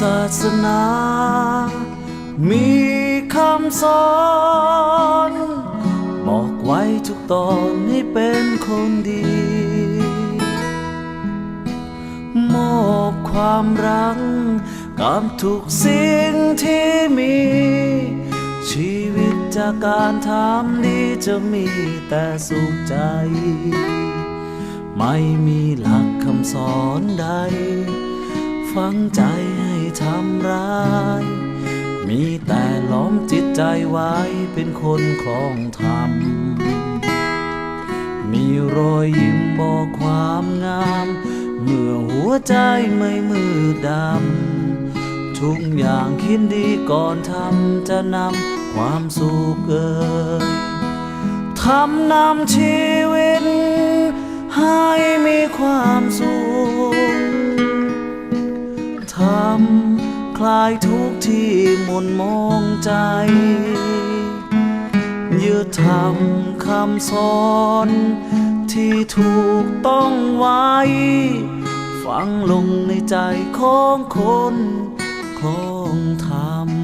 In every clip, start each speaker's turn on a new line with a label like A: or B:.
A: ศาสนา มีคำสอน บอกไว้ทุกตอนให้เป็นคนดี มอบความรักกับทุกสิ่งที่มี ชีวิตจากการทำดีจะมีแต่สุขใจ ไม่มีหลักคำสอนใด ฝังใจ ทำร้าย มีแต่ล้อมจิตใจไว้เป็นคนคลองธรรม มีรอยยิ้มบอกความงาม เมื่อหัวใจไม่มืดดำ ทุกอย่างคิดดีก่อนทำจะนำความสุขเอ่ยทำนำชีวิตให้มีความสุข ทำคลายทุกที่หมุนมองใจยึดทำคำสอน ที่ถูกต้องไว้ ฝังลงในใจของคนคลองธรรม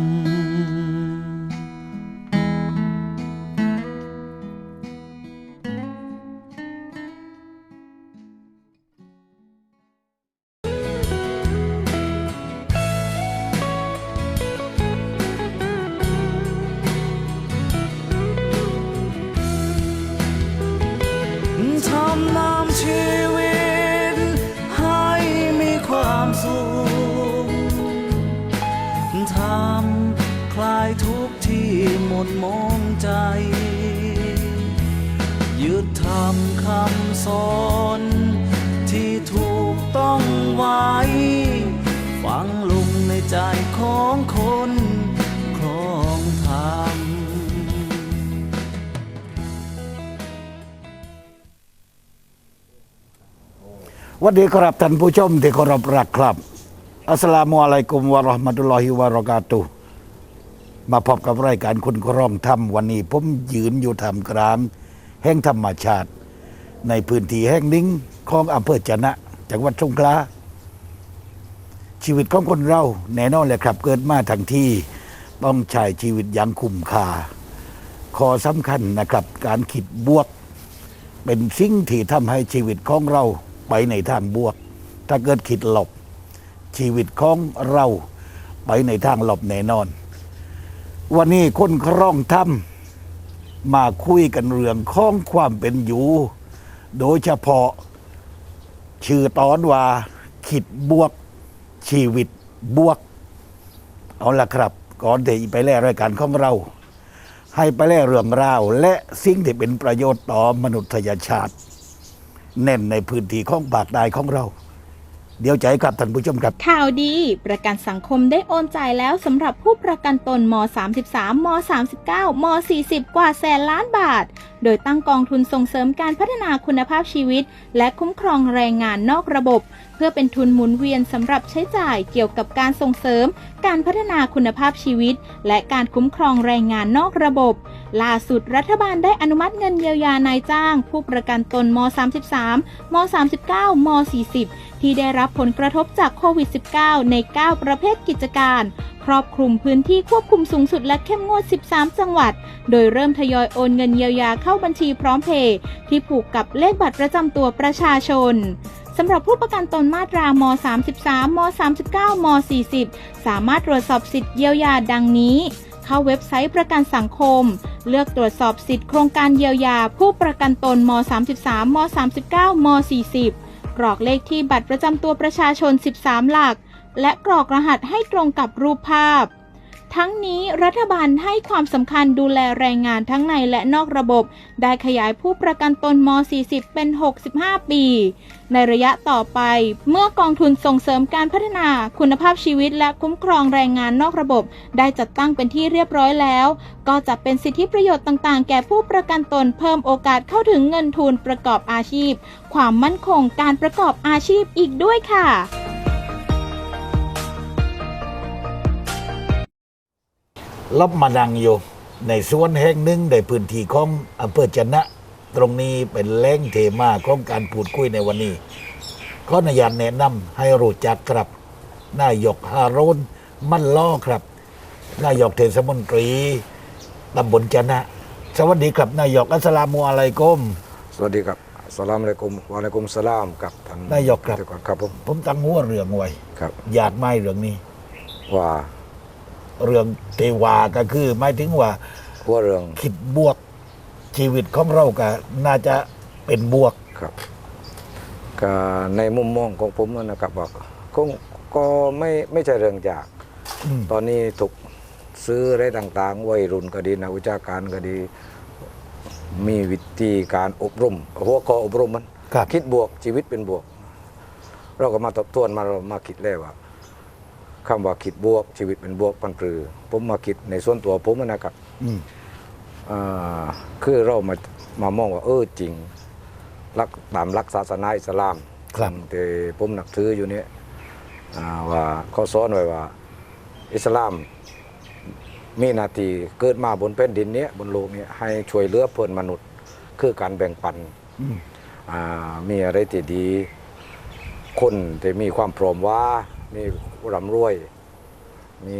A: สอนที่ถูกต้องไว้ ฝังลงในใจของคนคลองธรรม
B: วัสดีครับท่านผู้ชมที่เคารพรักครับ อัสสลามุอะลัยกุมวะราะห์มะตุลลอฮิวะเราะกาตุมาพบกับรายการคุณครองธรรมวันนี้ ผมยืนอยู่ท่ามกลาง แห่งธรรมชาติ ในพื้นที่แห่งนึ่งของอำเภอจะนะจังหวัดสงขลาชีวิตของคนเราแน่นอนเลยครับ เกิดมาทั้งที่ต้องใช้ชีวิตอย่างคุ้มค่าขอสำคัญนะครับ การคิดบวก เป็นสิ่งที่ทำให้ชีวิตของเราไปในทางบวก ถ้าเกิดคิดหลบ ชีวิตของเราไปในทางหลบแน่นอน วันนี้คนคร่องทำมาคุยกันเรื่องของความเป็นอยู่ โดยเฉพาะ ชื่อตอนว่า ขิดบวก ชีวิตบวก เอาละครับ ก่อนที่ไปแล่รายการของเรา ให้ไปแล่เรื่องราว และสิ่งที่เป็นประโยชน์ต่อมนุษยชาติ แน่นในพื้นที่ของปากใดของเรา เดี๋ยวใจครับท่านผู้ชมครับ
C: ข่าวดี ประกันสังคมได้โอนจ่ายแล้วสำหรับผู้ประกันตนม 33 ม 39 ม 40 กว่าแสนล้านบาท โดยตั้งกองทุนส่งเสริมการพัฒนาคุณภาพชีวิต และคุ้มครองแรงงานนอกระบบ เพื่อเป็นทุนหมุนเวียนสำหรับใช้จ่ายเกี่ยวกับการส่งเสริม การพัฒนาคุณภาพชีวิต และการคุ้มครองแรงงานนอกระบบล่าสุดรัฐบาลได้อนุมัติเงินเยียวยานายจ้าง ผู้ประกันตนม 33 ม 39 ม 40 ที่ได้รับผลกระทบจากโควิด -19 ใน 9 ประเภทกิจการ ครอบคลุมพื้นที่ควบคุมสูงสุดและเข้มงวด 13 จังหวัด โดยเริ่มทยอยโอนเงินเยียวยาเข้าบัญชีพร้อมเพย์ที่ผูกกับเลขบัตรประจำตัวประชาชนสำหรับผู้ประกันตนมาตราม 33 ม 39 ม 40 สามารถตรวจสอบสิทธิ์เยียวยาดังนี้ เข้าเว็บไซต์ประกันสังคม เลือกตรวจสอบสิทธิ์โครงการเยียวยา ผู้ประกันตนม 33 ม 39 ม 40 กรอกเลขที่บัตรประจำตัวประชาชน 13 หลัก และกรอกรหัสให้ตรงกับรูปภาพ ทั้งนี้รัฐบาลให้ความสำคัญดูแลแรงงานทั้งในและนอกระบบ ได้ขยายผู้ประกันตนม 40 เป็น 65 ปี ในระยะต่อไป เมื่อกองทุนส่งเสริมการพัฒนาคุณภาพชีวิตและคุ้มครองแรงงานนอกระบบ ได้จัดตั้งเป็นที่เรียบร้อยแล้ว ก็จะเป็นสิทธิประโยชน์ต่างๆ แก่ผู้ประกันตนเพิ่มโอกาสเข้าถึงเงินทุนประกอบอาชีพ ความมั่นคงการประกอบอาชีพอีกด้วยค่ะ
B: ลบมาดังอยู่ในสวนแห่งหนึ่งในพื้นที่ของอำเภอจะนะ ตรงนี้เป็นแหล่งเทมาของการพูดคุยในวันนี้ขออนุญาตแนะนำให้รู้จักครับนายกฮารุนมั่นล้อครับ นายกเทศมนตรีตำบลจะนะ สวัสดีครับนายกอัสสลามุอะลัยกุม
D: สวัสดีครับสลามอะลัยกุมวะอะลัยกุมสลามกับท่าน
B: นายกครับ
D: เดี๋ยวก่อนครับผม
B: ผมตั้งหัวเรื่องไว้
D: ครับ
B: อยากไม่เรื่องนี้
D: ว่า
B: เรื่องเทวาก็คือหมายถึงว่า
D: หัวเรื่อง
B: คิดบวกชีวิตของเราก็น่าจะเป็นบวก
D: ครับก็ในมุมมองของผมนะครับว่าคงก็ไม่ไม่ใช่เรื่องยาก
B: อืม
D: ตอนนี้ถูกซื้ออะไรต่างๆ วัยรุ่นก็ดีนักวิชาการก็ดี มีวิธีการอบรมหัวข้ออบรมมัน
B: ครับ
D: คิดบวกชีวิตเป็นบวก เราก็มาทบทวนมาเรามาคิดแล้วว่า คำว่าคิดบวก ชีวิตเป็นบวกปันปรือ ผมมาคิดในส่วนตัวผมนะครับ
B: อืม
D: อ่าคือเรามามามองว่า เออจริงรักตามรักศาสนาอิสลาม
B: ครับ
D: แต่ผมนับถืออยู่เนี่ยอ่าว่าเขาสอนไว้ว่า อิสลามมีหนาทีเกิดมาบนแผ่นดินเนี้ยบนโลกเนี้ยให้ช่วยเหลือเพื่อนมนุษย์ คือการแบ่งปัน
B: อืม
D: อ่ามีอะไรที่ดี คนที่มีความพร้อมว่า มีร่ำรวย มี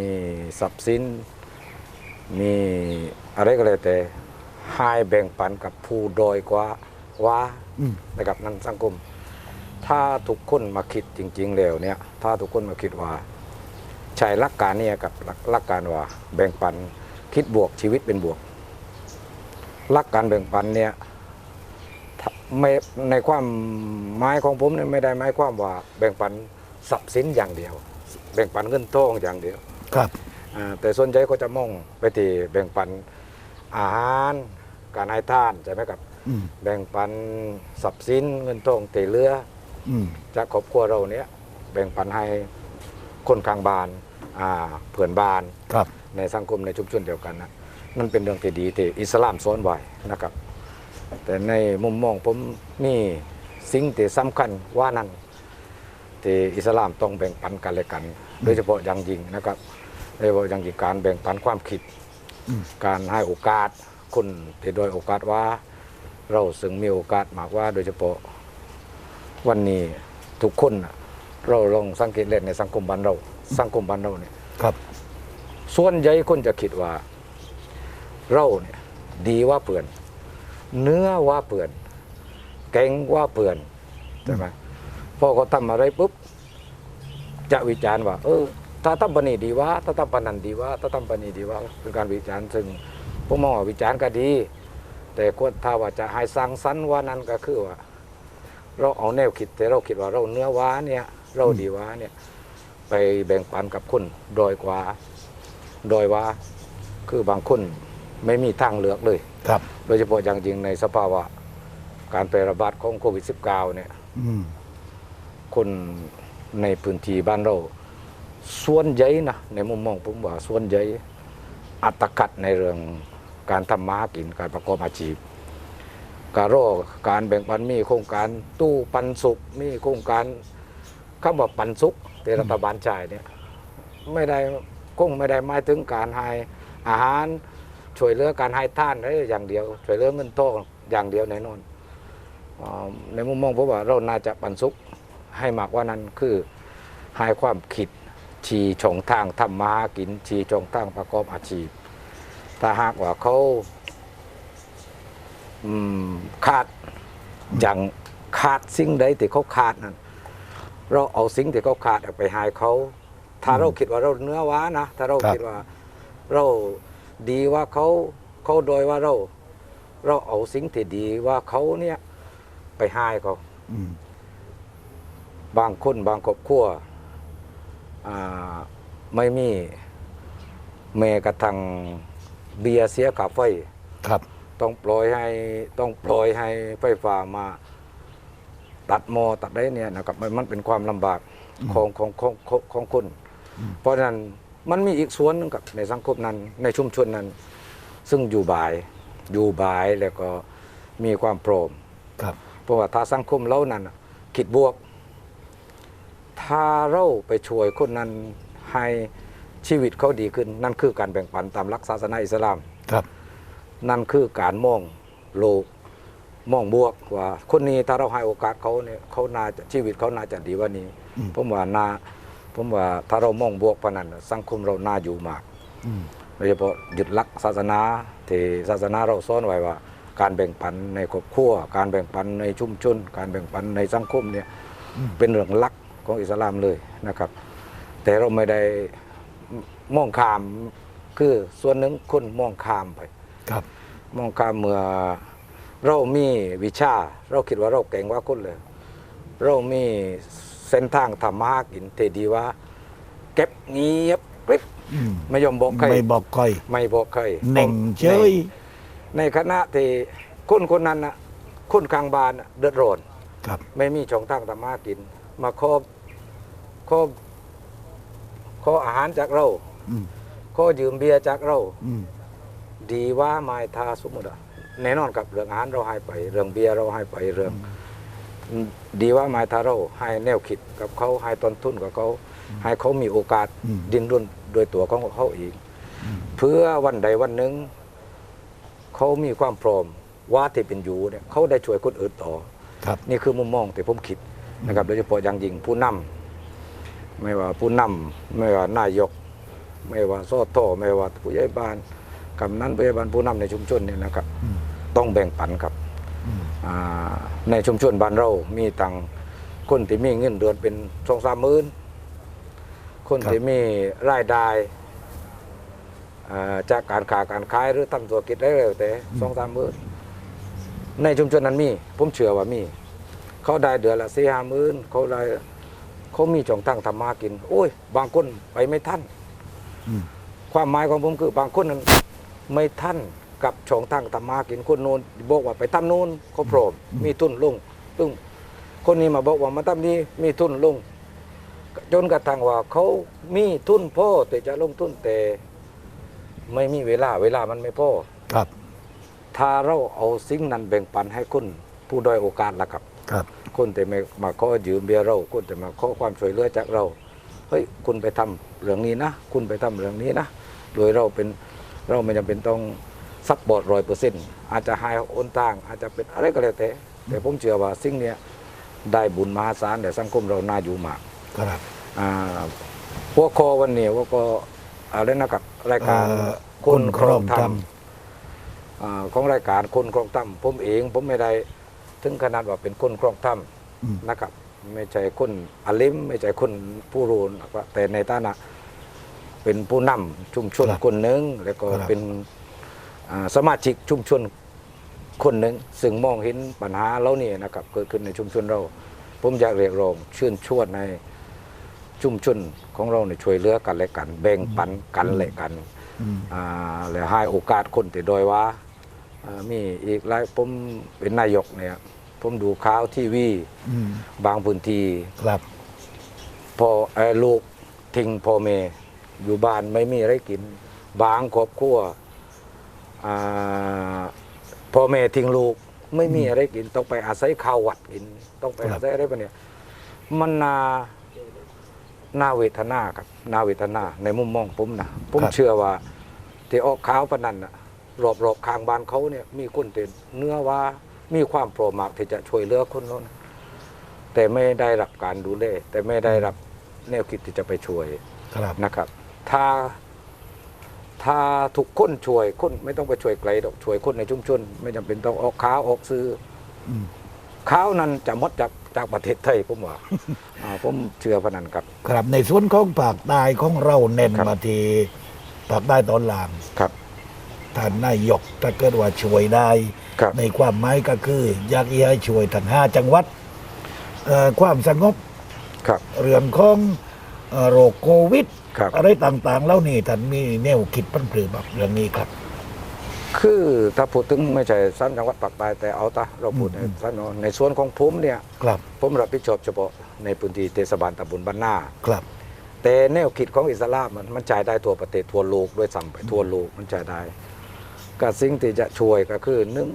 D: ทรัพย์สิน มีอะไรก็เลยแต่ให้แบ่งปันกับผู้โดอยกว่าว่า
B: อืม
D: นะครับนั่นสังคม ถ้าทุกคนมาคิดจริง ๆ แล้วเนี่ย ถ้าทุกคนมาคิดว่าใช้หลักการเนี่ยกับหลักหลักการว่า แบ่งปันคิดบวกชีวิตเป็นบวกหลักการแบ่งปันเนี่ยถ้าไม่ในความหมายของผมเนี่ยไม่ได้หมายความว่าแบ่งปัน ทรัพย์สินอย่างเดียว แบ่งปันเงินทองอย่างเดียว
B: ครับ
D: อ่าแต่ส่วนใหญ่ก็จะมองไปที่แบ่งปันอาหาร การให้ทานใช่ไหมครับ
B: อืม
D: แบ่งปันทรัพย์สินเงินทองเตเรือ
B: อืม
D: จากครอบครัวเราเนี้ยแบ่งปันให้คนข้างบ้านอ่าเพื่อนบ้าน
B: ครับ
D: ในสังคมในชุมชนเดียวกันนะนั่นเป็นเรื่องที่ดีที่อิสลามสอนไว้นะครับ แต่ในมุมมองผมนี่สิ่งที่สำคัญว่านั้น ที่อิสลามต้องแบ่งปันกันและกัน โดยเฉพาะอย่างยิ่งนะครับโดยเฉพาะอย่างยิ่งการแบ่งปันความคิด
B: อืม
D: การให้โอกาสคนที่โดยโอกาสว่า เราซึ่งมีโอกาสมากว่า โดยเฉพาะวันนี้ทุกคนน่ะเราลองสังเกตเล่นในสังคมบ้านเรา สังคมบ้านเราเนี่ย
B: ครับ
D: ส่วนใหญ่คนจะคิดว่า เราเนี่ยดีว่าเปื่อน เนื้อว่าเปื่อนแกงว่าเปื่อนใช่ไหม พอเขาทำอะไรปุ๊บจะวิจารณ์ว่า เออถ้าทำปานนีดีว่าถ้าทำปานนันดีว่าถ้าทำปานนีดีว่าเป็นการวิจารณ์ซึ่งผมมองว่าวิจารณ์ก็ดี แต่ควรถ้าว่าจะให้สร้างสรรค์ว่านั้นก็คือว่า เราเอาแนวคิดแต่เราคิดว่าเราเนื้อว้าเนี่ยเราดีว้าเนี่ย ไปแบ่งปันกับคนโดอยกว่าโดยว่าคือบางคนไม่มีทางเลือกเลย
B: ครับ
D: โดยเฉพาะอย่างยิ่งในสภาวะการแพร่ระบาดของโควิด -19 เนี่ย
B: อืม
D: คนในพื้นที่บ้านเรา ส่วนใหญ่นะในมุมมองผมว่าส่วนใหญ่อัตคัดในเรื่องการทำมาหากินการประกอบอาชีพ การรอการแบ่งปันมีโครงการตู้ปันสุขมีโครงการคำว่าปันสุขที่รัฐบาลจ่ายเนี่ยไม่ได้คงไม่ได้หมายถึงการให้อาหารช่วยเหลือการให้ท่านได้อย่างเดียว ช่วยเหลือเงินทองอย่างเดียวแน่นอนในมุมมองผมว่าเราน่าจะปันสุข ให้มากกว่านั้นคือให้ความคิดชี้ช่องทางทำมาหากินชี้ช่องทางประกอบอาชีพ ถ้าหากว่าเขาอืมขาดอย่างขาดสิ่งใดที่เขาขาดนั่นเราเอาสิ่งที่เขาขาดเอาไปให้เขา ถ้าเราคิดว่าเราเนื้อว้านะถ้าเรา
B: ครับ
D: คิดว่าเราดีว่าเขาเขาโดยว่าเรา เราเอาสิ่งที่ดีว่าเขาเนี่ยไปให้เขา
B: อืม
D: บางคนบางครอบครัวอ่าไม่มีแม้กระทั่งเบียร์เสียกับไฟ
B: ครับ
D: ต้องปล่อยให้ต้องปล่อยให้ไฟฟ้ามาตัดหมอตัดได้เนี่ยนะครับมันมันเป็นความลำบากของของของของของคน เพราะฉะนั้นมันมีอีกส่วนหนึงกับในสังคมนั้น ในชุมชนนั้น ซึ่งอยู่บ่ายอยู่บ่ายแล้วก็มีความพร้อม
B: ครับ
D: เพราะว่าถ้าสังคมเรานั้นน่ะคิดบวก ถ้าเราไปช่วยคนนั้นให้ชีวิตเขาดีขึ้น นั่นคือการแบ่งปันตามหลักศาสนาอิสลาม
B: ครับ
D: นั่นคือการมองโลกมองบวกว่า คนนี้ถ้าเราให้โอกาสเขาเนี่ยเขาน่าจะชีวิตเขาน่าจะดีกว่านี้ผมว่าน่าผมว่าถ้าเรามองบวกปานนั้นสังคมเราน่าอยู่มาก
B: อืม
D: โดยเฉพาะยึดหลักศาสนาที่ศาสนาเราสอนไว้ว่า การแบ่งปันในครอบครัว การแบ่งปันในชุมชน การแบ่งปันในสังคมเนี่ยเป็นเรื่องหลัก ของอิสลามเลยนะครับ แต่เราไม่ได้มองข้ามคือส่วนหนึ่งคนมองข้ามไป
B: ครับ
D: มองข้ามเมื่อเรามีวิชา เราคิดว่าเราเก่งกว่าคนเลย เรามีเส้นทางทำมาหากินที่ดีว่า เก็บเงียบกริบ
B: อืม
D: ไม่ยอมบอกใคร
B: ไม่บอกใคร
D: ไม่บอกใคร
B: เน่งเฉย
D: ในในขณะที่คนคนนั้นน่ะคนกลางบ้านน่ะเดือดร้อน
B: ครับ
D: ไม่มีช่องทางทำมาหากิน มาขอ ขอขออาหารจากเรา
B: อืม
D: ขอยืมเบียร์จากเรา
B: อืม
D: ดีว่าไม้ทาสมมติอะแน่นอนกับเรื่องอาหารเราให้ไป เรื่องเบียร์เราให้ไปเรื่อง ดีว่าไม้ทาเราให้แนวคิดกับเขาให้ต้นทุนกับเขาให้เขามีโอกาส
B: อืม
D: ดิ้นรนโดยตัวของเขาเองเพื่อวันใดวันหนึ่งเขามีความพร้อมว่าที่เป็นอยู่เนี่ยเขาได้ช่วยคนอื่นต่อ
B: ครับ
D: นี่คือมุมมองที่ผมคิดนะครับโดยเฉพาะอย่างยิ่งผู้นำ ไม่ว่าผู้นำไม่ว่านายก ไม่ว่าสอทอไม่ว่าผู้ใหญ่บ้านกำนันผู้ใหญ่บ้านผู้นำในชุมชนเนี่ยนะครับ
B: อืม
D: ต้องแบ่งปันครับ
B: อืม
D: อ่าในชุมชนบ้านเรามีตังคนที่มีเงินเดือนเป็นสองสามหมื่นคนที่มีรายได้อ่าจากการค้าการขายหรือทำธุรกิจได้แล้วแต่สองสามหมื่นในชุมชนนั้นมี ผมเชื่อว่ามี เขาได้เดือนละสี่ห้าหมื่นเขาได้ เขามีช่องทางทำมากิน โอ้ย บางคนไปไม่ทัน
B: อืม
D: ความหมายของผมคือบางคนนั้นไม่ทันกับช่องทางทำมากินคนโน้นบอกว่าไปทำโน้นเขาพร้อมมีทุนลงตึ้งคนนี้มาบอกว่ามาทำนี้มีทุนลง จนกระทั่งว่าเขามีทุนพอแต่จะลงทุนแต่ไม่มีเวลา เวลามันไม่พอ
B: ครับ
D: ถ้าเราเอาสิ่งนั้นแบ่งปันให้คนผู้ด้อยโอกาสละครับ
B: ครับ
D: คนแต่ไม่มาขอยืมเบียร์เราคนแต่มาขอความช่วยเหลือจากเราเฮ้ยคุณไปทำเรื่องนี้นะ คุณไปทำเรื่องนี้นะ โดยเราเป็นเราไม่จำเป็นต้องซับบอร์ดร้อยเปอร์เซ็นต์อาจจะหายโอนต่าง อาจจะเป็นอะไรก็แล้วแต่แต่ผมเชื่อว่าสิ่งเนี้ยได้บุญมหาศาลแต่สังคมเราน่าอยู่มาก
B: ครับ
D: อ่าหัวคอวันนี้หัวคออะไรนะครับรายการ
B: เอ่อ
D: คนครองธรร
B: คนครองธรร
D: ม
B: ม
D: อ่าของรายการคนครองธรรมผมเองผมไม่ได้ ถึงขนาดว่าเป็นคนครองธรรม
B: อืม
D: นะครับ ไม่ใช่คนอาลิมไม่ใช่คนผู้รู้นะครับแต่ในฐานะเป็นผู้นำชุมชน
B: ครับ
D: คนหนึ่งแล้วก็
B: ครับ
D: เป็นอ่าสมาชิกชุมชนคนหนึ่งซึ่งมองเห็นปัญหาเหล่านี้นะครับเกิดขึ้นในชุมชนเรา ผมอยากเรียกร้องเชื่นชวนในชุมชนของเราเนี่ยช่วยเหลือกันและกัน แบ่งปันกันและกัน
B: อืม
D: อ่าและให้โอกาสคนที่โดอยว่าอ่ามีอีกหลายผมเป็นนายกเนี่ย ผมดูข่าวทีวี
B: อืม
D: บางพื้นที่
B: ครับ
D: พอเอ่อลูกทิ้งพ่อแม่อยู่บ้านไม่มีอะไรกิน บางครอบครัวอ่าพ่อแม่ทิ้งลูก ไม่มีอะไรกิน ต้องไปอาศัยข้าววัดกิน ต้องไป
B: ครับ
D: อาศัยอะไรปะเนี่ยมันนานาเวทนาครับนาเวทนา ในมุมมองผมนะผมเชื่อว่าที่ออกข่าวปะนันน่ะรอบรอบๆข้างบ้านเขาเนี่ย มีคนเต็นเนื้อว่า มีความโปรมากที่จะช่วยเหลือคนนั้นแต่ไม่ได้รับการดูแลแต่ไม่ได้รับแนวคิดที่จะไปช่วย
B: ครับ
D: นะครับ ถ้าถ้าทุกคนช่วยคนไม่ต้องไปช่วยไกลดอกช่วยคนในชุมชน ไม่จำเป็นต้องออกข่าวออกซื้ออ
B: ม
D: ข่าวนั้นจะหมดจากจากประเทศไทยผมว่าอ่าผมเชื่อพนันครับ
B: ครับในส่วนของปากใต้ของเราเน้น
D: ครับ
B: มาที่ปากใต้ตอนล่าง
D: ครับ
B: ท่านนายกถ้าเกิดว่าช่วยได้
D: ครับ
B: ในความหมายก็คือ อยากให้ช่วยทั้งห้าจังหวัดเอ่อความสงบ
D: ครับ
B: เรื่องของเอ่อโรคโควิด
D: ครับ
B: อะไรต่างๆแล้วนี่ท่านมีแนวคิดพันผือแบบเรื่องนี้ครับ
D: คือถ้าพูดถึงไม่ใช่สั้นจังหวัดปากใต้แต่เอาตาเราพูดใน
B: อืม
D: สั้นในส่วนของผมเนี่ย
B: ครับ
D: ผมรับผิดชอบเฉพาะในพื้นที่เทศบาลตำบลบ้านนา
B: ครับ
D: แต่แนวคิดของอิสลามมันมันจ่ายได้ทั่วประเทศทั่วโลกด้วยซ้ำไปทั่วโลกมันจ่ายได้ ก็สิ่งที่จะช่วยก็คือหนึ่ง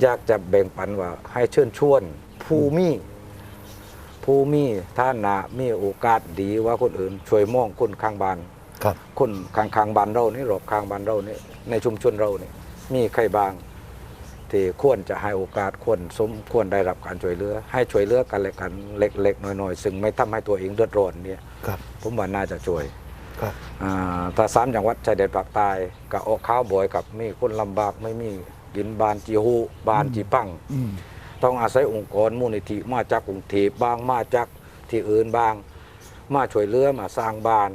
D: อยากจะแบ่งปันว่าให้เชิญชวนผู้มีผู้มีท่านามีโอกาสดีว่าคนอื่น ช่วยมองคนข้างบ้าน
B: ครับ
D: คนข้างข้างบ้านเรานี่รอบข้างบ้านเรานี่ในชุมชนเรานี่มีใครบางที่ควรจะให้โอกาสควรสมควรได้รับการช่วยเหลือ ให้ช่วยเหลือกันและกันเล็กๆน้อยๆ ซึ่งไม่ทำให้ตัวเองเดือดร้อนเนี่ย
B: ครับ
D: ผมว่าน่าจะช่วย
B: ครับ
D: อ่าถ้าสามจังหวัดชายแดนภาคใต้ก็ออกข้าวบ่อยกับมีคนลำบากไม่มีกินบานจีฮูบานจีปัง
B: อืม
D: ต้องอาศัยองค์กรมูลนิธิมาจากกรุงเทพบางมาจากที่อื่นบาง มาช่วยเหลือมาสร้างบ้าน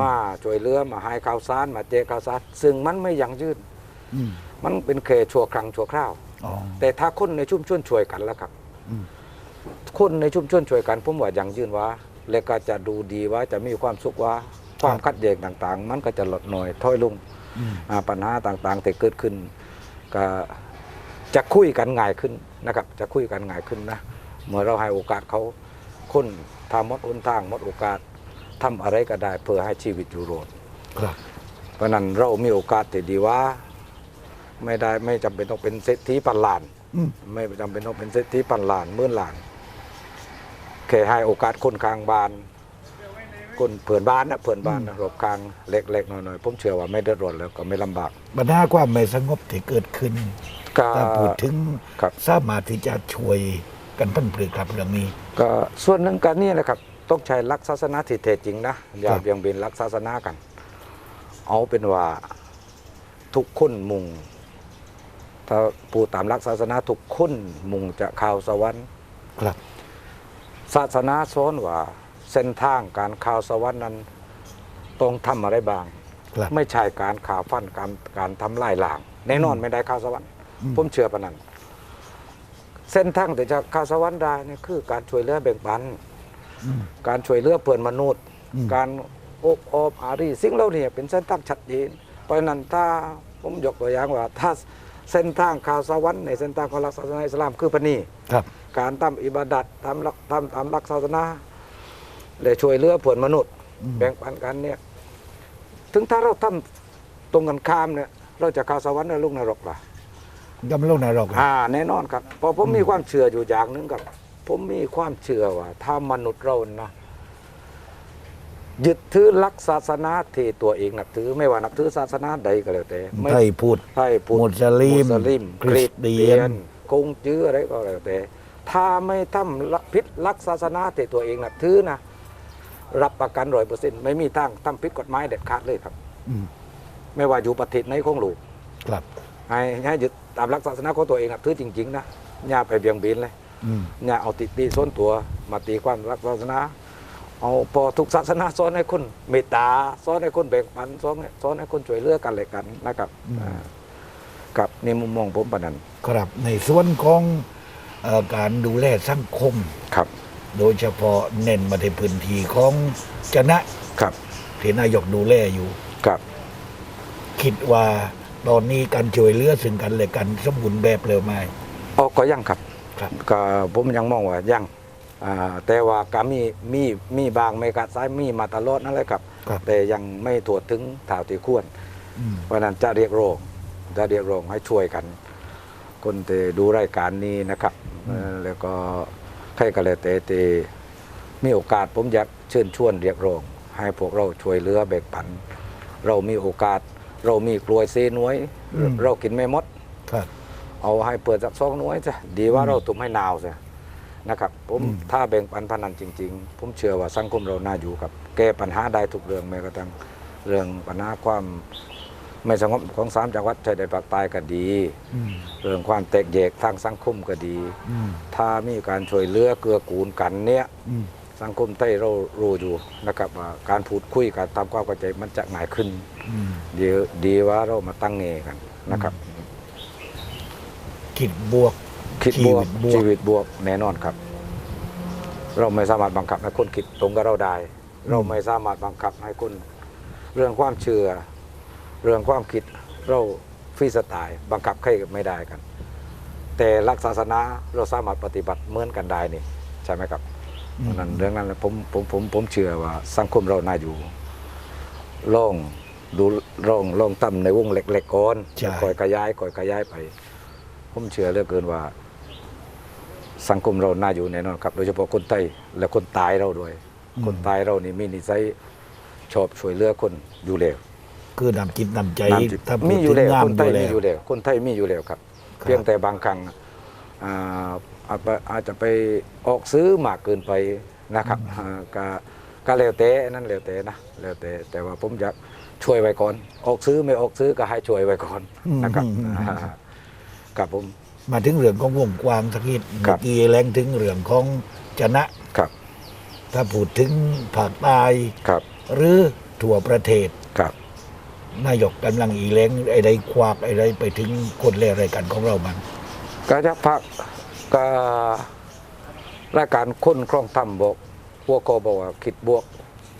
D: มาช่วยเหลือมาให้ข้าวสารมาเจกข้าวสารซึ่งมันไม่ยั่งยืน
B: อืม
D: มันเป็นแค่ชั่วครั้งชั่วคราว
B: อ๋อ
D: แต่ถ้าคนในชุมชนช่วยกันแล้วครับ
B: อืม
D: คนในชุมชนช่วยกันผมว่ายั่งยืนว่า และก็จะดูดีว่าจะมีความสุขว่า ความขัดแย้งต่างๆ มันก็จะลดน้อยถอยลง
B: อืม
D: อ่าปัญหาต่างๆที่เกิดขึ้นก็จะคุยกันง่ายขึ้นนะครับ จะคุยกันง่ายขึ้นนะเมื่อเราให้โอกาสเขาคนทำหมดอนทางหมดโอกาสทำอะไรก็ได้เพื่อให้ชีวิตอยู่รอด
B: ครับ
D: เพราะนั้นเรามีโอกาสที่ดีว่า ไม่ได้ไม่จำเป็นต้องเป็นเศรษฐีพันล้าน
B: อืม
D: ไม่จำเป็นต้องเป็นเศรษฐีพันล้านหมื่นล้านแค่ให้โอกาสคนกลางบ้าน คนเผื่อนบ้านนะเผื่อนบ้านนะรบกลางเล็กๆน้อยๆผมเชื่อว่าไม่เดือดร้อนแล้วก็ไม่ลำบาก
B: ปัญหาความไม่สงบที่เกิดขึ้น
D: ก็
B: ถ้าพูดถึง
D: ครับ
B: สามารถที่จะช่วยกันพันปลือครับเรื่องนี้
D: ก็ส่วนหนึ่งการนี่แหละครับต้องใช้หลักศาสนาที่แท้จริงนะอย่า
B: ครับ
D: เบี่ยงเบนหลักศาสนากัน เอาเป็นว่าทุกคนมุงถ้าปูตามหลักศาสนาทุกคนมุงจะข่าวสวรรค์
B: ครับ
D: ศาสนาสอนว่า เส้นทางการข่าวสวรรค์นั้นต้องทำอะไรบ้าง
B: ครับ
D: ไม่ใช่การข่าวฟันการการทำลายล้างแน่นอนไม่ได้ข่าวสวรรค์
B: อืม
D: ผมเชื่อปะนั้นเส้นทางที่จะข่าวสวรรค์ได้เนี่ยคือ การช่วยเหลือแบ่งปัน
B: อืม
D: การช่วยเหลือเพื่อนมนุษย์
B: อืม
D: การอบออบอารีสิ่งเหล่านี้เป็นเส้นทางชัดเจนเพราะฉะนั้นถ้าผมยกตัวอย่างว่าถ้าเส้นทางข่าวสวรรค์ในเส้นทางของหลักศาสนาอิสลามคือปานนี
B: ครับ
D: การทำอิบาดัตทำหลักทำตามหลักศาสนา และช่วยเหลือเพื่อนมนุษย์
B: อืม
D: แบ่งปันกันเนี่ย ถึงถ้าเราทำตรงกันข้ามเนี่ย เราจะเข้าสวรรค์หรือลงนรกล่ะ
B: ยำโลกนรกครับ
D: อ่าแน่นอนครับเพราะผมมีความเชื่ออยู่อย่างหนึงครับ ผมมีความเชื่อว่า ถ้ามนุษย์เรานะยึดถือหลักศาสนาที่ตัวเองนับถือ ไม่ว่านับถือศาสนาใดก็แล้วแต่ไม่
B: ไทยพูด
D: ไทยพุทธ
B: มุสลิม
D: มุสลิม
B: คริสเตียน
D: คงจื้ออะไรก็แล้วแต่ ถ้าไม่ทำลักพิษลักศาสนาที่ตัวเองนับถือนะ รับประกันร้อยเปอร์เซ็นต์ไม่มีทางทำผิดกฎหมายเด็ดขาดเลยครับ
B: อืม
D: ไม่ว่าอยู่ประเทศไหนของโลก
B: ครับ
D: ให้ให้ยึดตามหลักศาสนาของตัวเองนับถือจริง ๆ นะอย่าไปเบี่ยงเบนเลย
B: อืม
D: อย่าเอาติดตีส้นตัวมาตีความหลักศาสนา เอาพอทุกศาสนาสอนให้คนเมตตาสอนให้คนแบ่งปันสอนให้สอนให้คนช่วยเหลือกันและกันนะครับอ่ากับในมุมมองผมปะนั้น
B: ครับในส่วนของเอ่อการดูแลสังคม
D: ครับ
B: โดยเฉพาะเน้นมาในพื้นที่ของจนะครับที่นายกดูแลอยู่
D: ครับ
B: คิดว่าตอนนี้การช่วยเหลือซึ่งกันและกันสมบูรณ์แบบเลยไหม
D: ออกก็ยังครับ
B: ครับ
D: ก็ผมยังมองว่ายังอ่าแต่ว่าก็มีมีมีบางไม่กัดซ้ายมีมาตลอดนั่นแหละครับ
B: ครับ
D: แต่ยังไม่ถวดถึงเท่าที่ควร
B: อืม
D: เพราะฉะนั้นจะเรียกร้องจะเรียกร้องให้ช่วยกัน คนที่ดูรายการนี้นะครับเอ่อแล้วก็ ใครก็แล้วแต่ที่มีโอกาสผมอยากเชิญชวนเรียกร้องให้พวกเราช่วยเหลือแบ่งปัน เรามีโอกาส เรามีกลวยเซหน้วย
B: อืม
D: เรากินไม่หมด
B: ครับ
D: เอาให้เปิดสักสองหน้วยจ้ะดีว่าเราตุ่มให้นาวซะนะครับผม
B: อืม
D: ถ้าแบ่งปันพนันจริง ๆ ผมเชื่อว่าสังคมเราน่าอยู่ครับ แก้ปัญหาได้ทุกเรื่องแม้กระทั่งเรื่องปัญหาความ ไม่สงบของสามจังหวัดชายแดนภาคใต้ก็ดี
B: อืม
D: เรื่องความแตกแยกทางสังคมก็ดี
B: อืม
D: ถ้ามีการช่วยเหลือเกื้อกูลกันเนี่ย
B: อืม
D: สังคมไต้เรารู้อยู่นะครับว่าการพูดคุยการทำความเข้าใจมันจะง่ายขึ้น
B: อืม
D: ดีดีว่าเรามาตั้งเงกันนะครับ
B: คิดบวก
D: คิด
B: ชี
D: บ
B: วิ
D: วก
B: ตบวก
D: ชีวิตบวกแน่นอนครับ เราไม่สามารถบังคับให้คนคิดตรงกับเราได้ เราไม่สามารถบังคับให้คนเรื่องความเชื่อ เรื่องความคิดเราฟรีสไตล์บังคับใครไม่ได้กัน แต่หลักศาสนาเราสามารถปฏิบัติเหมือนกันได้นี่ใช่ไหมครับ
B: อืม
D: เพราะฉะนั้นเรื่องนั้นผมผมผมผมเชื่อว่าสังคมเราน่าอยู่ลองดูลองลองตั้ในวงเล็กๆก่อน
B: ใช่
D: ค่อยขยายค่อยขยายไป ผมเชื่อเหลือเกินว่า สังคมเราน่าอยู่แน่นอนครับ โดยเฉพาะคนไทยและคนตายเราด้วย คนตายเรานี่มีนิสัยชอบช่วยเหลือคนอยู่แล้ว
B: คือนำจิตนำใจ
D: น้ำจิต
B: ถ้าพู
D: มี
B: ด
D: อยู่
B: ถึง
D: แล้ว
B: งาม
D: คนไท
B: ดู
D: ย
B: แล
D: มีอยู่แล้วคนไทยมีอยู่แล้วครับ
B: ครับ
D: เพียงแต่บางครั้งอ่าอาจไปอาจจะไปออกซื้อมากเกินไปนะครับอ่าก็ก็แล้วแต่นั่นแล้วแต่นะแล้วแต่แต่ว่าผมอยากช่วยไว้ก่อน ออกซื้อไม่ออกซื้อก็ให้ช่วยไว้ก่อนนะครับ
B: อืม
D: อ่าครับผม
B: มาถึงเรื่องของวงกว้างสักนิด
D: ครั
B: เมื่อบกี้แรงถึงเรื่องของชนะ
D: ครับ
B: ถ้าพูดถึงภาคใต้
D: ครับ
B: หรือทั่วประเทศ
D: ครับ
B: นายกกำลังอีแรงไอ้ใดควักไอ้ใดไปถึงคนเล่รายการของเรามัน
D: ก็จะพักก็รายการคนคล่องทำบอกพวกก็บอกว่าคิดบวก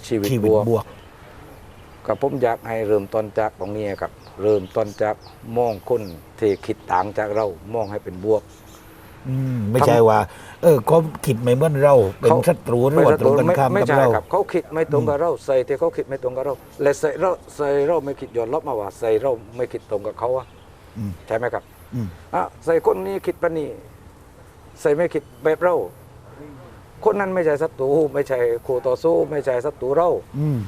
D: ชีวิต
B: ชี
D: บ
B: วิต
D: วก
B: บวก
D: กับผมอยากให้เริ่มต้นจากตรงนี้ครับ เริ่มต้นจากมองคนที่คิดต่างจากเรามองให้เป็นบวก
B: อืมไม่ใช่ว่า เออเขาคิดไม่เหมือนเรา เป็น
D: เขา
B: ศัตรูหรือว่าตรงกัน
D: ไม่
B: ข้าม
D: ไม่
B: กับ
D: ใช่
B: เรา
D: ครับเขาคิดไม่ตรงกับเราใส่ที่เขาคิดไม่ตรงกับเราและใส่เราใส่เราไม่คิดย้อนลบมาว่าใส่เราไม่คิดตรงกับเขาอะ
B: อืม
D: ใช่ไหมครับ
B: อืม
D: อะใส่คนนี้คิดปะนี่ใส่ไม่คิดแบบเรา คนนั้นไม่ใช่ศัตรูไม่ใช่คู่ต่อสู้ ไม่ใช่ศัตรูเรา
B: อืม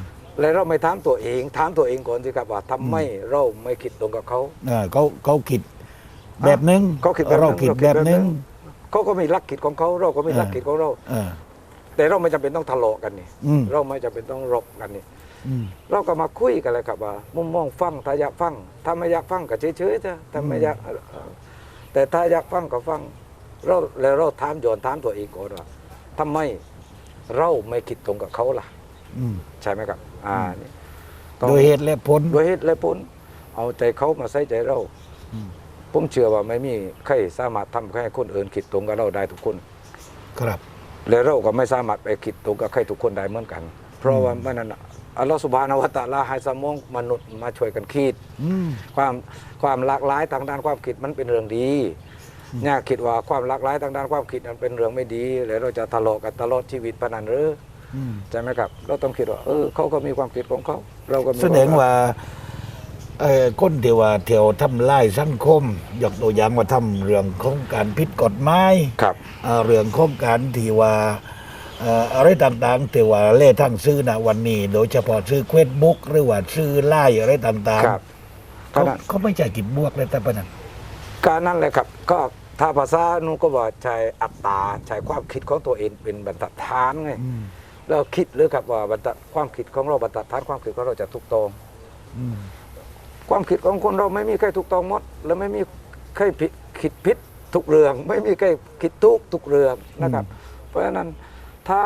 D: และเราไม่ถามตัวเองถามตัวเองก่อนสิครับว่าทำไมเราไม่คิดตรงกับเขา
B: อ่าเขาเขาคิดแบบนึง
D: เขาคิดแบบนึง
B: เราคิดแบบนึง
D: เขาก็มีหลักคิดของเขาเราก็มีหลักคิดของเรา
B: เออ
D: แต่เราไม่จำเป็นต้องทะเลาะกันนี่
B: อืม
D: เราไม่จำเป็นต้องรบกันนี่
B: อืม
D: เราก็มาคุยกันเลยครับว่ามุมมองฟังถ้าอยากฟังถ้าไม่อยากฟังก็เฉยๆเถอะถ้าไม่อยากเอ่อแต่ถ้าอยากฟังก็ฟังเราแล้วเราถามย้อนถามตัวเองก่อนว่าทำไมเราไม่คิดตรงกับเขาล่ะ
B: อืม
D: ใช่ไหมครับ อ่านี่ต้อง
B: โดยเหตุและผล
D: โดยเหตุและผลเอาใจเขามาใส่ใจเรา
B: อืม
D: ผมเชื่อว่าไม่มีใครสามารถทำให้คนอื่นคิดตรงกับเราได้ทุกคน
B: ครับ
D: และเราก็ไม่สามารถไปคิดตรงกับใครทุกคนได้เหมือนกัน เพราะว่ามันนั่นน่ะอัลลอฮฺสุบฮานาวะตะอาลาให้สมองมนุษย์มาช่วยกันคิด
B: อืม
D: ความความหลากหลายทางด้านความคิดมันเป็นเรื่องดีอย่าคิดว่าความหลากหลายทางด้านความคิดนั้นเป็นเรื่องไม่ดีแล้วเราจะทะเลาะกันตลอดชีวิตปานนั้นหรือ
B: อืม
D: ใช่ไหมครับ เราต้องคิดว่าเออเขาก็มีความคิดของเขา เราก็มี
B: แสดงว่า เอ่อคนที่ว่าเที่ยวทำลายสังคม ยกตัวอย่างว่าทำเรื่องของการผิดกฎหมาย
D: ครับ
B: เอ่อเรื่องของการที่ว่าเอ่ออะไรต่างๆที่ว่าเล่ทั้งซื้อนะวันนี้ โดยเฉพาะซื้อเควสบุ๊กหรือว่าซื้อไล่อะไรต่าง
D: ครับ
B: ๆ
D: ก็
B: เขา
D: นั่น
B: เขาไม่ใช่กินบวกเลยแต่ปะนั้น
D: การนั่นแหละครับ ก็ถ้าภาษานู้นก็ว่าใช้อัตตาใช้ความคิดของตัวเองเป็นบรรทัดฐานไง
B: อืม
D: เราคิดหรือครับว่าบรรทัดความคิดของเราบรรทัดฐานความคิดของเราจะถูกต้อง
B: อืม
D: ความคิดของคนเราไม่มีใครถูกต้องหมด และไม่มีใครผิดคิดผิดทุกเรื่อง ไม่มีใครคิดทุกทุกเรื่องนะครับ เพราะฉะนั้นถ้า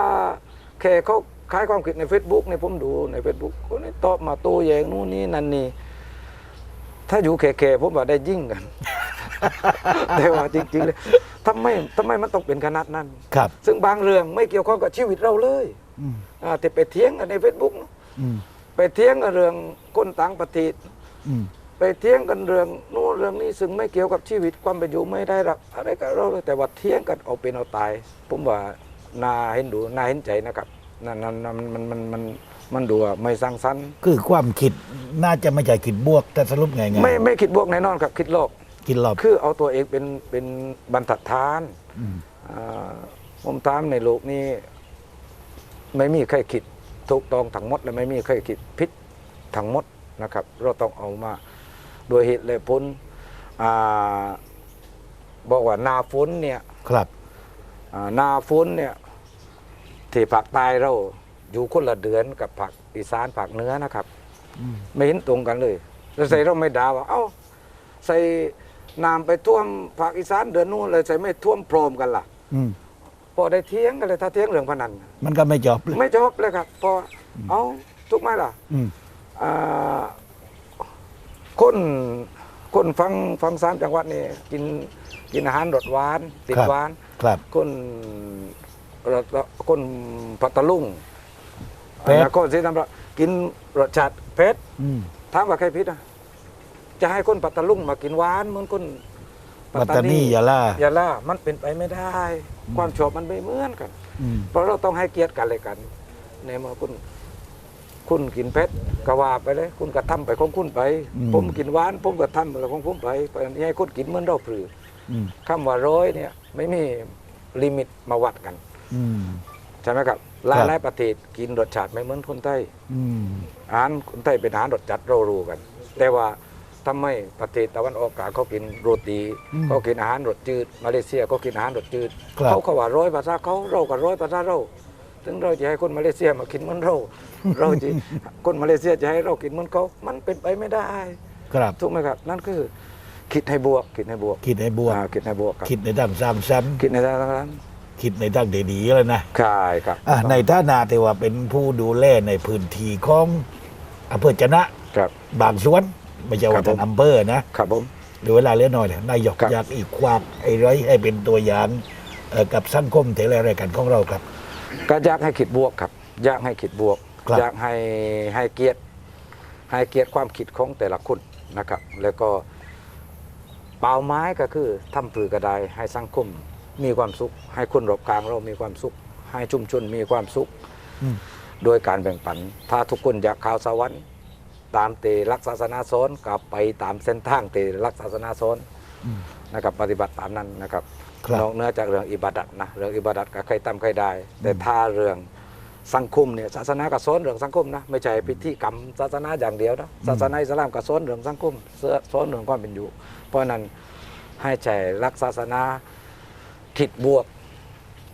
D: แค่เขาขายความคิดใน Facebook ในยผมดูใน Facebook คนนี้ตอบมาโต้แย้งนู่นนี่นั่นนี่ถ้าอยู่แค่ๆผมว่าได้ยิ่งกัน แต่ว่าจริงๆเลยทำไมทำไมมันต้องเป็นขนาดนั้น
B: ครับ
D: ซึ่งบางเรื่องไม่เกี่ยวข้องกับชีวิตเราเลย
B: อืม
D: อ่าแต่ไปเถียงกันใน Facebook นะ
B: อืม
D: ไปเถียงกันเรื่องคนต่างประเทศ
B: อืม
D: ไปเถียงกันเรื่องโน้นเรื่องนี้ซึ่งไม่เกี่ยวกับชีวิตความเป็นอยู่ไม่ได้รับอะไรกับเราเลยแต่ว่าเถียงกันเอาเป็นเอาตาย ผมว่าน่าเห็นดูน่าเห็นใจนะครับนั่นนั่นมันมันมันมันดูไม่สร้างสรรค์
B: คือความคิดน่าจะไม่ใช่คิดบวกแต่สรุปไงไง
D: ไม่ไม่คิดบวกแน่นอนครับคิดลบ
B: กินรอบ
D: คือเอาตัวเองเป็นเป็นบรรทัดฐานอ่าผมตามในโลกนี้ไม่มีใครคิดถูกต้องทั้งหมดและไม่มีใครคิดผิดทั้งหมด นะครับ เราต้องเอามา โดยเหตุและผลอ่าบอกว่าหนาฝนเนี่ย
B: ครับ
D: อ่าหนาฝนเนี่ยที่ภาคใต้เราอยู่คนละเดือนกับภาคอีสานภาคเหนือนะครับ
B: อืม
D: ไม่เห็นตรงกันเลยแล้วใส่เราไม่ด่าว่า เอ้า ใส่น้ำไปท่วมภาคอีสานเดือนนู้นเลยใส่ไม่ท่วมโพรมกันล่ะ
B: อืม
D: พอได้เที่ยงกันเลยถ้าเที่ยงเรื่องพนัน
B: มันก็ไม่จบเลย
D: ไม่จบเลยครับ พอ เอาทุกไหมล่ะ
B: อืม
D: อ่า คนคนฟังฟังสามจังหวัดนี่กินกินอาหารรสหวานติดหวาน
B: ครับ
D: คนรสคนพัทลุง
B: เผ็ด
D: แล้วคนที่ทำกินรสชาติเผ็ด
B: อืม
D: ถามว่าใครพิษอะจะให้คนปัตตาลุงมากินหวานเหมือนคน
B: ปัตตานียาลา
D: ยาล่ามันเป็นไปไม่ได้ ความชอบมันไม่เหมือนกัน
B: อืม
D: เพราะเราต้องให้เกียรติกันเลยกัน ในเมื่อคุณ คุณกินเผ็ดก็ว่าไปเลย คุณก็ทำไปของคุณไป ผมกินหวาน ผมก็ทำไปของผมไปเพราะฉะนั้นให้คนกินเหมือนเราปรือ
B: อืม
D: คำว่าร้อยเนี่ย ไม่มีลิมิตมาวัดกัน
B: อืม
D: ใช่ไหมครับหลายหลายประเทศกินรสชาติไม่เหมือนคนไทย
B: อืม
D: อาหารคนไทยเป็นอาหารรสจัดเรารู้กัน แต่ว่าทำไมประเทศตะวันออกกลางเขากินโรตีเขากินอาหารรสจืดมาเลเซียเขากินอาหารรสจืด
B: ครับ
D: เขาเขาว่าร้อยภาษาเขาเราก็ร้อยภาษาเราถึงเราจะให้คนมาเลเซียมากินเหมือนเรา เราจะคนมาเลเซียจะให้เรากินเหมือนเขามันเป็นไปไม่ได้
B: ครับ
D: ถูกไหมครับ นั่นคือคิดให้บวก คิดให้บวก
B: คิดให้บวก
D: อ่าคิดให้บวกครับ
B: คิดในทางสร้างสรรค์
D: คิดในทางนั้น
B: คิดในทางดีๆแล้วนะ
D: ใช่ครับ
B: อะในท่านาแต่ว่าเป็นผู้ดูแลในพื้นที่ของอำเภอจะนะครับ บางส่วนไม่ใช่ว่า
D: ครับ
B: ทาง
D: ผม
B: อำเภอนะครับ
D: ผม
B: หรือเวลาเล็กน้อยเนี่ยนายก
D: ครับ
B: อยากอีกควากไอ้ไรให้เป็นตัวอย่างเอ่อกับสังคมเทเลรายการของเราครับ
D: ก็อยากให้คิดบวกครับอยากให้คิดบวก
B: ครับ
D: อยากให้ให้เกียรติให้เกียรติความคิดของแต่ละคนนะครับ แล้วก็เป้าหมายก็คือทำผือกระไดให้สังคมมีความสุข ให้คนรอบกลางเรามีความสุข ให้ชุมชนมีความสุข
B: อืม
D: โดยการแบ่งปัน ถ้าทุกคนอยากข่าวสวรรค์ตามเตรักศาสนาโซนกับไปตามเส้นทางเตรักศาสนาโซนนะครับปฏิบัติตามนั้นนะครับ
B: ครับ
D: นอกเหนือจากเรื่องอิบาดัตนะเรื่องอิบาดัตก็ใครตามใครได้ แต่ถ้าเรื่อง สังคมเนี่ยศาสนาก็สอนเรื่องสังคมนะไม่ใช่พิธีกรรมศาสนาอย่างเดียวนะศาสนาอิสลามก็สอนเรื่องสังคมสอนเรื่องความเป็นอยู่ เพราะฉะนั้นให้ใจรักศาสนาคิดบวก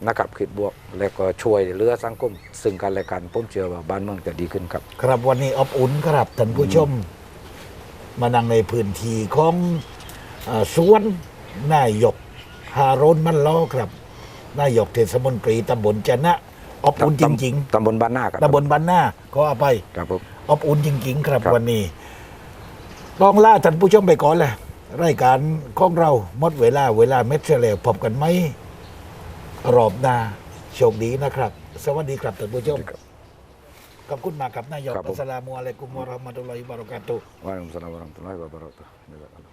D: นะครับคิดบวก แล้วก็ช่วยเหลือสังคม ซึ่งกันและกันผมเชื่อว่าบ้านเมืองจะดีขึ้นครับ
B: ครับวันนี้อบอุ่นครับท่านผู้ชม มานั่งในพื้นที่ของเอ่อสวนนายกฮารอนมันล้อครับนายกเทศมนตรีตำบลจะนะ อบอุ่นจริง
D: ตำบลบ้านนาครับ
B: ๆตำบลบ้านหน้าขออภัย
D: ครับผม
B: อบอุ่นจริงๆครับ
D: ครับ
B: วันนี้ต้องล่าท่านผู้ชมไปก่อนแหละรายการของเราหมดเวลาเวลาเม็ดเฉลวพบกันไหมรอบหน้าโชคดีนะครับ สวัสดีครับท่านผู้ชม
D: ครับ
B: ขอบคุณมากครับนายก
D: ครับผม
B: อัสสลามุอะลัยกุมวะเราะห์มะตุลลอฮิวะบะเราะกาตุฮ์
D: Waalaikumsalam warahmatullahi wabarakatuh.